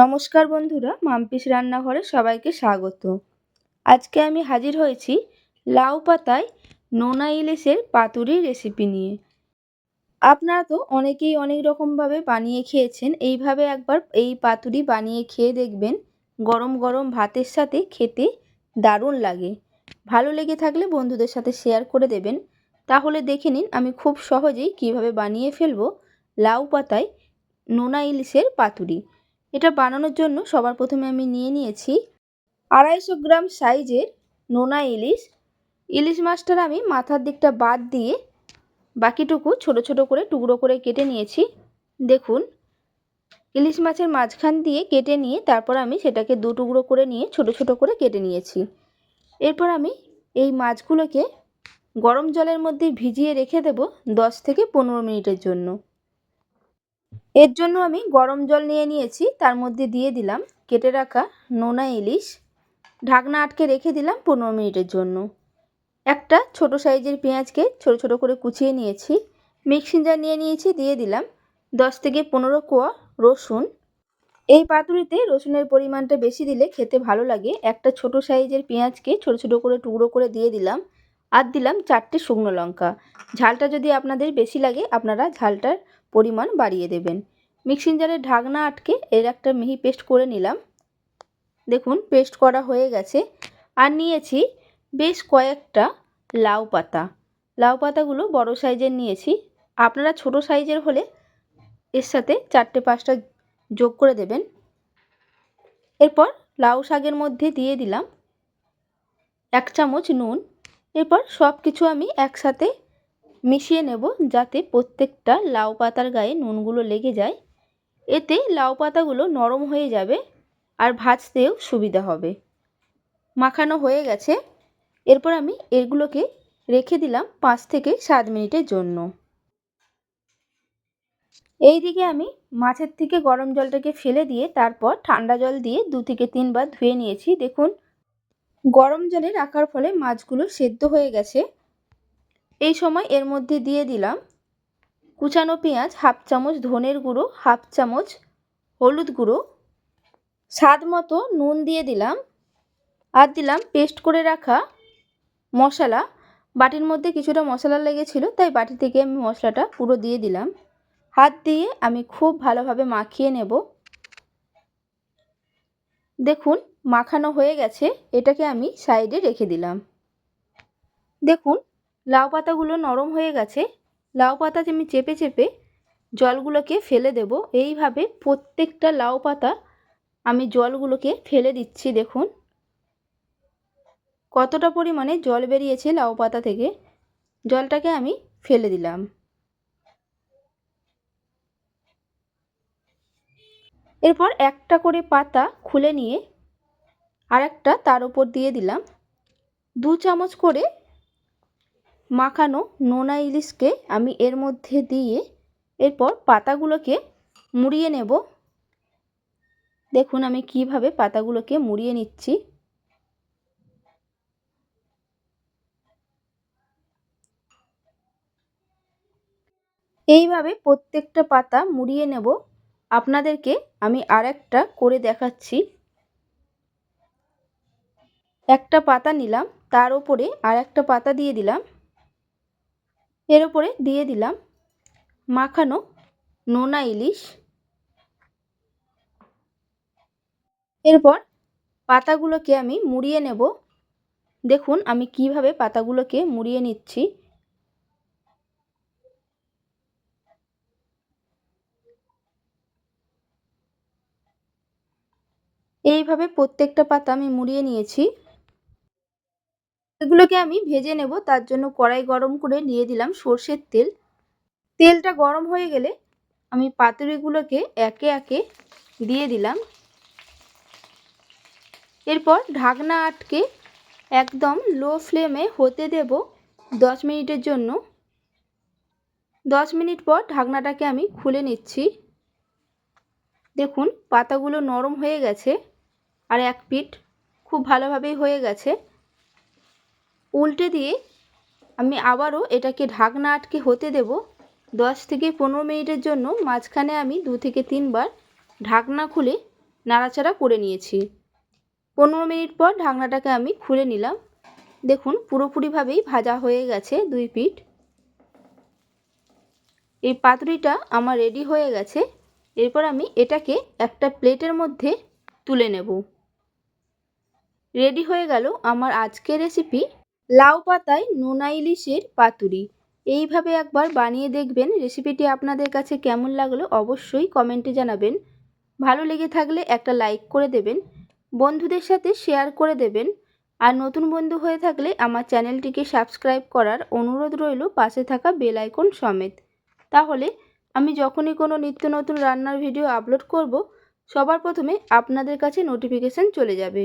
নমস্কার বন্ধুরা, মাম্পিস রান্নাঘরে সবাইকে স্বাগত। আজকে আমি হাজির হয়েছি লাউ পাতায় নোনা ইলিশের পাতুরি রেসিপি নিয়ে। আপনারা তো অনেকেই অনেক রকমভাবে বানিয়ে খেয়েছেন, এইভাবে একবার এই পাতুরি বানিয়ে খেয়ে দেখবেন, গরম গরম ভাতের সাথে খেতে দারুণ লাগে। ভালো লেগে থাকলে বন্ধুদের সাথে শেয়ার করে দেবেন। তাহলে দেখে নিন আমি খুব সহজেই কীভাবে বানিয়ে ফেলব লাউ পাতায় নোনা ইলিশের পাতুরি। এটা বানানোর জন্য সবার প্রথমে আমি নিয়ে নিয়েছি আড়াইশো গ্রাম সাইজের নোনা ইলিশ। ইলিশ মাছটার আমি মাথার দিকটা বাদ দিয়ে বাকিটুকু ছোট ছোট করে টুকরো করে কেটে নিয়েছি। দেখুন, ইলিশ মাছের মাঝখান দিয়ে কেটে নিয়ে তারপর আমি সেটাকে দু টুকরো করে নিয়ে ছোট ছোট করে কেটে নিয়েছি। এরপর আমি এই মাছগুলোকে গরম জলের মধ্যে ভিজিয়ে রেখে দেব দশ থেকে পনেরো মিনিটের জন্য। এর জন্য আমি গরম জল নিয়ে নিয়েছি, তার মধ্যে দিয়ে দিলাম, কেটে রাখা নোনা ইলিশ। ঢাকনা আটকে রেখে দিলাম পনেরো মিনিটের জন্য। একটা ছোট সাইজের পেঁয়াজকে ছোট ছোট করে কুচিয়ে নিয়েছি। মিক্সিং জার নিয়ে নিয়েছি, দিয়ে দিলাম দশ থেকে পনেরো কোয়া রসুন। এই পাতুরিতে রসুনের পরিমাণটা বেশি দিলে খেতে ভালো লাগে। একটা ছোট সাইজের পেঁয়াজকে ছোট ছোট করে টুকরো করে দিয়ে দিলাম। আর দিলাম চারটে শুকনো লঙ্কা। ঝালটা যদি আপনাদের বেশি লাগে, আপনারা ঝালটার পরিমাণ বাড়িয়ে দেবেন। মিক্সিং জারের ঢাকনা আটকে এর একটা মিহি পেস্ট করে নিলাম। দেখুন, পেস্ট করা হয়ে গেছে। আর নিয়েছি বেশ কয়েকটা লাউ পাতা। লাউ পাতাগুলো বড় সাইজের নিয়েছি। আপনারা ছোট সাইজের হলে এর সাথে চারটে পাঁচটা যোগ করে দেবেন। এরপর লাউ শাকের মধ্যে দিয়ে দিলাম এক চামচ নুন। এরপর সব কিছু আমি একসাথে মিশিয়ে নেব যাতে প্রত্যেকটা লাউ পাতার গায়ে নুনগুলো লেগে যায়। এতে লাউ পাতাগুলো নরম হয়ে যাবে আর ভাজতেও সুবিধা হবে। মাখানো হয়ে গেছে। এরপর আমি এগুলোকে রেখে দিলাম পাঁচ থেকে সাত মিনিটের জন্য। এই দিকে আমি মাছের থেকে গরম জলটাকে ফেলে দিয়ে তারপর ঠান্ডা জল দিয়ে দু থেকে তিনবার ধুয়ে নিয়েছি। দেখুন, গরম জলে রাখার ফলে মাছগুলো সেদ্ধ হয়ে গেছে। এই সময় এর মধ্যে দিয়ে দিলাম কুচানো পেঁয়াজ, হাফ চামচ ধনের গুঁড়ো, হাফ চামচ হলুদ গুঁড়ো। স্বাদ মতো নুন দিয়ে দিলাম আর দিলাম পেস্ট করে রাখা মশলা। বাটির মধ্যে কিছুটা মশলা লেগেছিল, তাই বাটি থেকে আমি মশলাটা পুরো দিয়ে দিলাম। হাত দিয়ে আমি খুব ভালোভাবে মাখিয়ে নেব। দেখুন, মাখানো হয়ে গেছে, এটাকে আমি সাইডে রেখে দিলাম। দেখুন লাউ পাতাগুলো নরম হয়ে গেছে। লাউ পাতা আমি চেপে চেপে জলগুলোকে ফেলে দেব, এইভাবে প্রত্যেকটা লাউ পাতা আমি জলগুলোকে ফেলে দিচ্ছি, দেখুন। কতটা পরিমাণে জল বেরিয়েছে লাউ পাতা থেকে, জলটাকে আমি ফেলে দিলাম। এরপর একটা করে পাতা খুলে নিয়ে আরেকটা তার উপর দিয়ে দিলাম। দু চামচ করে মাখানো নোনা ইলিশকে আমি এর মধ্যে দিয়ে এরপর পাতাগুলোকে মুড়িয়ে নেব। দেখুন আমি কীভাবে পাতাগুলোকে মুড়িয়ে নিচ্ছি। এইভাবে প্রত্যেকটা পাতা মুড়িয়ে নেব। আপনাদেরকে আমি আরেকটা করে দেখাচ্ছি। একটা পাতা নিলাম, তার উপরে আর একটা পাতা দিয়ে দিলাম। এর ওপরে দিয়ে দিলাম মাখানো নোনা ইলিশ। এরপর পাতাগুলোকে আমি মুড়িয়ে নেব। দেখুন আমি কীভাবে পাতাগুলোকে মুড়িয়ে নিচ্ছি। এইভাবে প্রত্যেকটা পাতা আমি মুড়িয়ে নিয়েছি। এগুলোকে আমি ভেজে নেব। তার জন্য কড়াই গরম করে নিয়ে দিলাম সর্ষের তেল। তেলটা গরম হয়ে গেলে আমি পাতুরিগুলোকে একে একে দিয়ে দিলাম। এরপর ঢাকনা আটকে একদম লো ফ্লেমে হতে দেব দশ মিনিটের জন্য। দশ মিনিট পর ঢাকনাটাকে আমি খুলে নিচ্ছি। দেখুন, পাতাগুলো নরম হয়ে গেছে আর এক পিঠ খুব ভালোভাবেই হয়ে গেছে। উল্টে দিয়ে আমি আবারও এটাকে ঢাকনা আটকে হতে দেব। দশ থেকে পনেরো মিনিটের জন্য মাঝখানে আমি দু থেকে তিনবার ঢাকনা খুলে নাড়াচাড়া করে নিয়েছি। পনেরো মিনিট পর ঢাকনাটাকে আমি খুলে নিলাম। দেখুন, পুরোপুরিভাবেই ভাজা হয়ে গেছে দুই পিঠ। এই পাতুরিটা আমার রেডি হয়ে গেছে। এরপর আমি এটাকে একটা প্লেটের মধ্যে তুলে নেব। রেডি হয়ে গেল আমার আজকের রেসিপি। লাউ পাতায় নোনা ইলিশের পাতুরি। এইভাবে একবার বানিয়ে দেখবেন। রেসিপিটি আপনাদের কাছে কেমন লাগল অবশ্যই কমেন্টে জানাবেন। ভালো লেগে থাকলে একটা লাইক করে দেবেন, বন্ধুদের সাথে শেয়ার করে দেবেন, আর নতুন বন্ধু হয়ে থাকলে আমার চ্যানেলটিকে সাবস্ক্রাইব করার অনুরোধ রইল পাশে থাকা বেল আইকন সমেত। তাহলে আমি যখনই কোনো নিত্য নতুন রান্নার ভিডিও আপলোড করব, সবার প্রথমে আপনাদের কাছে নোটিফিকেশান চলে যাবে।